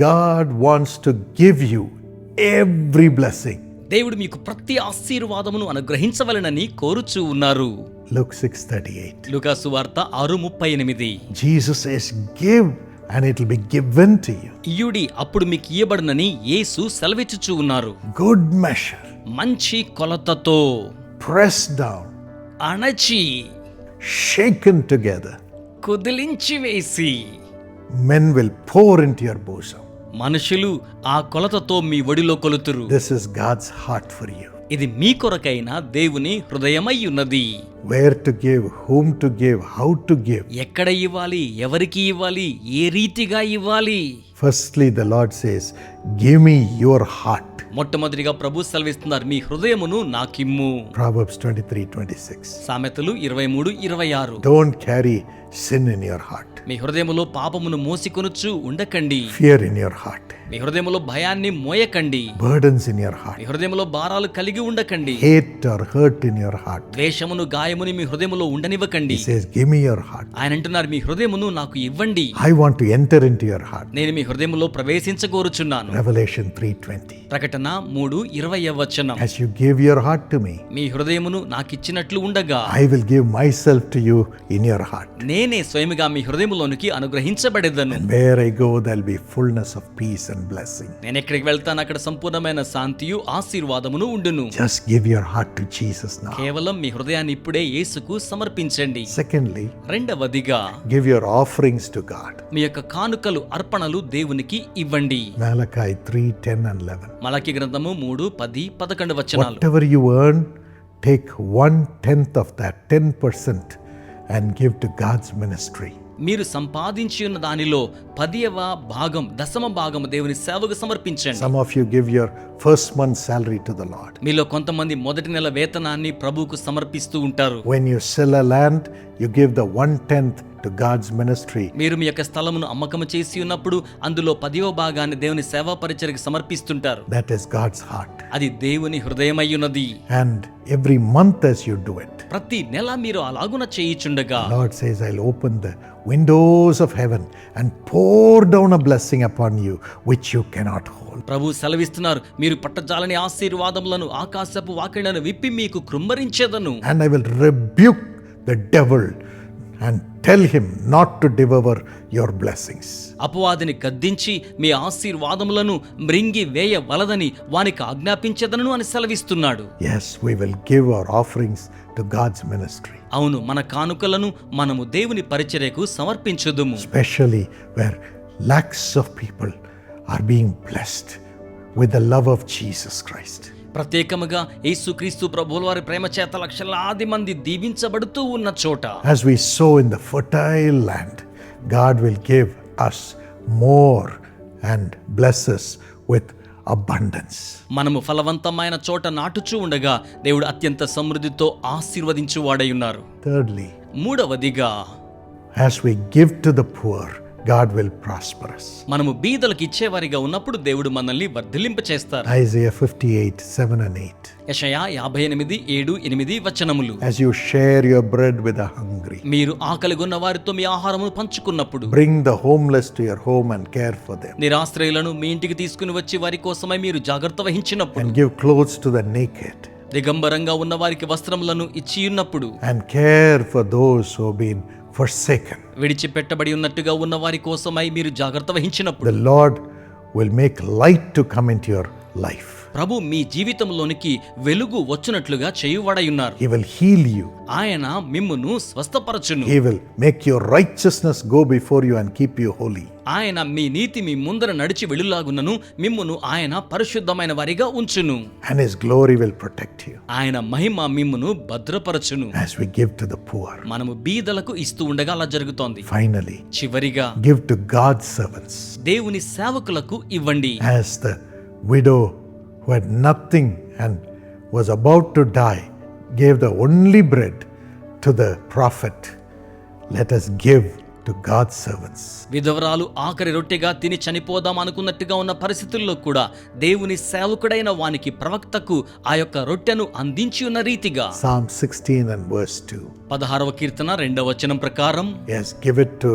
God wants to give you every blessing దేవుడు మీకు ప్రతి ఆశీర్వాదమును అనుగ్రహించవలనని కోరుచు ఉన్నారు. లుక్ సిక్స్ థర్టీ ఎయిట్ లుకాసు వార్త ఆరు ముప్పై ఎనిమిది. Jesus is give and it be given to you అప్పుడు మీకు ఇవ్వబడనని యేసు సెలవిచ్చుచు ఉన్నారు. గుడ్ మెషర్ మంచి కొలతతో ప్రెస్ డౌన్ అణచి షేకన్ టుగెదర్ కుదిలించి వేసి men will pour into your bosom. మనుషులు ఆ కొలతతో మీ ఒడిలో కొలుతురు This is God's heart for you. ఇది మీ కొరకైన దేవుని హృదయమై ఉన్నది Where to give, whom to give, how to give. ఎక్కడ ఇవ్వాలి ఎవరికి ఇవ్వాలి ఏ రీతిగా ఇవ్వాలి firstly the lord says give me your heart మొట్టమొదటిగా ప్రభు సెలవిస్తున్నారు మీ హృదయమును నాకిమ్ము. Proverbs twenty three twenty six సామెతలు ఇరవై మూడు ఇరవై ఆరు. Don't carry sin in your heart మీ హృదయములో పాపమును మోసి మోసికొనుచు ఉండకండి. ఫియర్ ఇన్ యువర్ హార్ట్ మీ హృదయంలో భయాన్ని మోయకండి. బర్డన్స్ ఇన్ యువర్ హార్ట్ మీ హృదయంలో భారాలు కలిగి ఉండకండి. Hate or hurt in your heart ద్వేషమును గాయముని మీ హృదయంలో ఉండనివ్వకండి. He says give me your heart ఆయన అంటున్నారు మీ హృదయమును నాకు ఇవ్వండి. I want to enter in into your heart నేను మీ హృదయంలో ప్రవేశించగోరుచున్నాను. రెవల్యూషన్ 3:20 ప్రకటన 3:20 వచనం. As you give your heart to me మీ హృదయమును నాకు ఇచ్చినట్లు ఉండగా I will give my self to you in your heart నేనే స్వయముగా మీ హృదయములోనికి అనుగ్రహించబడెదను. Where I go there will fullness of peace and నేను ఎక్కడికి వెళ్తాను? అక్కడ సంపూర్ణమైన శాంతియు ఆశీర్వాదమును ఉండును. Just give your heart to Jesus now కేవలం మీ హృదయాన్ని ఇప్పుడే యేసుకు సమర్పించండి. సెకండ్లీ రెండవదిగా give your offerings to God మీ యొక్క కానుకలు అర్పణలు దేవునికి ఇవ్వండి. మలకాయ 3 10 అండ్ 11 మలకి గ్రంథము 3 10 11 వచనాలు. What you earn take 1 10th of that 10% and give God's ministry మీరు సంపాదించి ఉన్న దానిలో పదియవ భాగం దశమ భాగం దేవుని సేవకు సమర్పించండి. Some of you give your first month salary to the lord మీలో కొంతమంది మొదటి నెల వేతనాన్ని ప్రభువుకు సమర్పిస్తూ ఉంటారు. When you sell a land you give the 1/10 to God's ministry మీరు మీ యొక్క స్థలమును అమ్మకం చేసి ఉన్నప్పుడు అందులో పదివ భాగాన్ని దేవుని సేవా పరిచయకు సమర్పిస్తుంటారు. దట్ ఇస్ గాడ్స్ హార్ట్ అది దేవుని హృదయమై ఉన్నది and every month as you do it. ప్రతి నెల మీరు అలాగున చేయించుండగా. Lord says I will open the windows of heaven and pour down a blessing upon you which you cannot hold ప్రభు సెలవిస్తున్నారు. మీరు పట్టజాలని ఆశీర్వాదములను ఆకాశపు వాకిళ్ళను విప్పి మీకు కృమ్మరించేదను and I will rebuke the devil and tell him not to devour your blessings అపవాదిని గద్దించి మీ ఆశీర్వాదములను మృంగి వేయవలదని వానికి ఆజ్ఞాపించదనను అని సెలవిస్తున్నాడు. Yes we will give our offerings to God's ministry అవును మన కానుకలను మనము దేవుని పరిచర్యకు సమర్పించదు specially where lakhs of people are being blessed with the love of Jesus Christ ప్రత్యేకముగా యేసుక్రీస్తు ప్రభువుల వారి ప్రేమ చేత లక్షలాది మంది దీవించబడుతూ ఉన్న చోట As we sow in the fertile land, God will give us more and bless us with abundance. మనము ఫలవంతమైన చోట నాటుచూ ఉండగా దేవుడు అత్యంత సమృద్ధితో ఆశీర్వదించు వాడై ఉన్నారు Thirdly, మూడవదిగా as we give to the poor, God will prosperous మనము బీదలకు ఇచ్చే వారిగా ఉన్నప్పుడు దేవుడు మనల్ని వర్ధలింప చేస్తారు. ఐజయా 58 7 and 8 యెషయా 58 7 8 వచనములు. As you share your bread with the hungry మీరు ఆకలి ఉన్న వారితో మీ ఆహారమును పంచుకున్నప్పుడు bring the homeless to your home and care for them. నిరాశ్రయులను మీ ఇంటికి తీసుకుని వచ్చి వారి కోసమే మీరు జాగ్రత్త వహించినప్పుడు and give clothes to the naked. దిగంబరంగా ఉన్న వారికి వస్త్రములను ఇచ్చి ఉన్నప్పుడు and care for those who been forsaken విడిచిపెట్టబడి ఉన్నట్టుగా ఉన్న వారి కోసమై మీరు జాగ్రత్త వహించినప్పుడు the Lord will make light to come in your life ప్రభు మీ జీవితంలోనికి వెలుగు వచ్చినట్లుగా చేయువడయున్నారు. హి విల్ హీల్ ఆయన మిమ్మును స్వస్థపరచును. He will make your righteousness go before you and keep you holy ఆయన మీ నీతి మీ ముందర నడిచి వెళ్ళులాగునను మిమ్మును ఆయన పరిశుద్ధమైన వారిగా ఉంచును. And his glory will protect you ఆయన మహిమ మిమ్మును భద్రపరచును. As we give the poor మనము బీదలకు ఇస్తూ ఉండగా అలా జరుగుతోంది. ఫైనలీ చివరిగా గివ్ టు గాడ్ సర్వెంట్స్ దేవుని సేవకులకు ఇవ్వండి. As the widow who had nothing and was about to die gave the only bread to the prophet, let us give to God's servants. విధవరాలు ఆఖరి రొట్టెగా తిని చనిపోదాం అనుకున్నట్టుగా ఉన్న పరిస్థితుల్లో కూడా దేవుని సేవకుడైన వానికి ప్రవక్తకు ఆ యొక్క రొట్టెను అందించి ఉన్న రీతిగా Psalm 16 and verse 2. పదహారవ కీర్తన రెండవ వచనం ప్రకారం Yes, give it to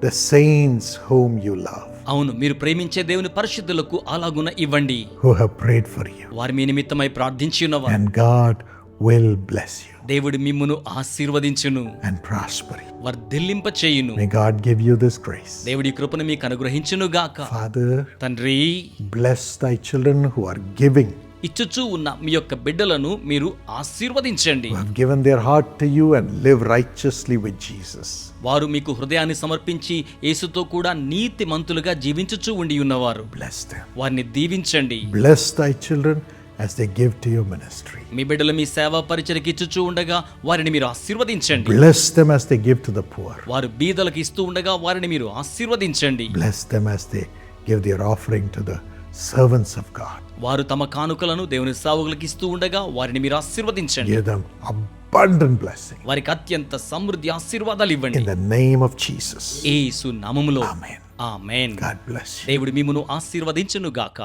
the saints whom you love. అవును మీరు ప్రేమించే దేవుని పరిశుద్ధులకు అలాగున ఇవ్వండి. హూ హావ్ ప్రేడ్ వారి మీ నిమిత్తమై ప్రార్థించి ఉన్నవారు. And God will bless you దేవుడు మిమ్మును ఆశీర్వదించును. అండ్ ప్రాస్పర్ వర్ధిల్లింప చేయును. May God give you this grace దేవుడి కృపను మీకు అనుగ్రహించును గాక ఫాదర్ తండ్రి bless thy children who are giving ఇచ్చుచూ ఉన్న మీ యొక్క బిడ్డలను మీరు ఆశీర్వదించండి given their heart to you and live righteously with Jesus. వారు మీకు హృదయాన్ని సమర్పించి యేసుతో కూడా నీతి మంతులుగా జీవించుచూ ఉండి ఉన్నవారు Bless them. వారిని దీవించండి Bless thy children as they give to your ministry. మీ బిడ్డలు మీ సేవా పరిచయకి ఇచ్చుచూ ఉండగా వారిని మీరు ఆశీర్వదించండి Bless them as they give to the poor. వారు బీదలకు ఇస్తూ ఉండగా వారిని మీరు ఆశీర్వదించండి Bless them as they give their offering to the servants of God. వారు తమ కానుకలను దేవుని సేవకులకు ఇస్తూ ఉండగా వారిని మీరు ఆశీర్వదించండి Give them abundant blessing. వారికి అత్యంత సమృద్ధి ఆశీర్వాదాలు ఇవ్వండి In the name of Jesus. యేసు నామములో Amen. Amen God bless you. దేవుడు మిమ్మును ఆశీర్వదించును గాక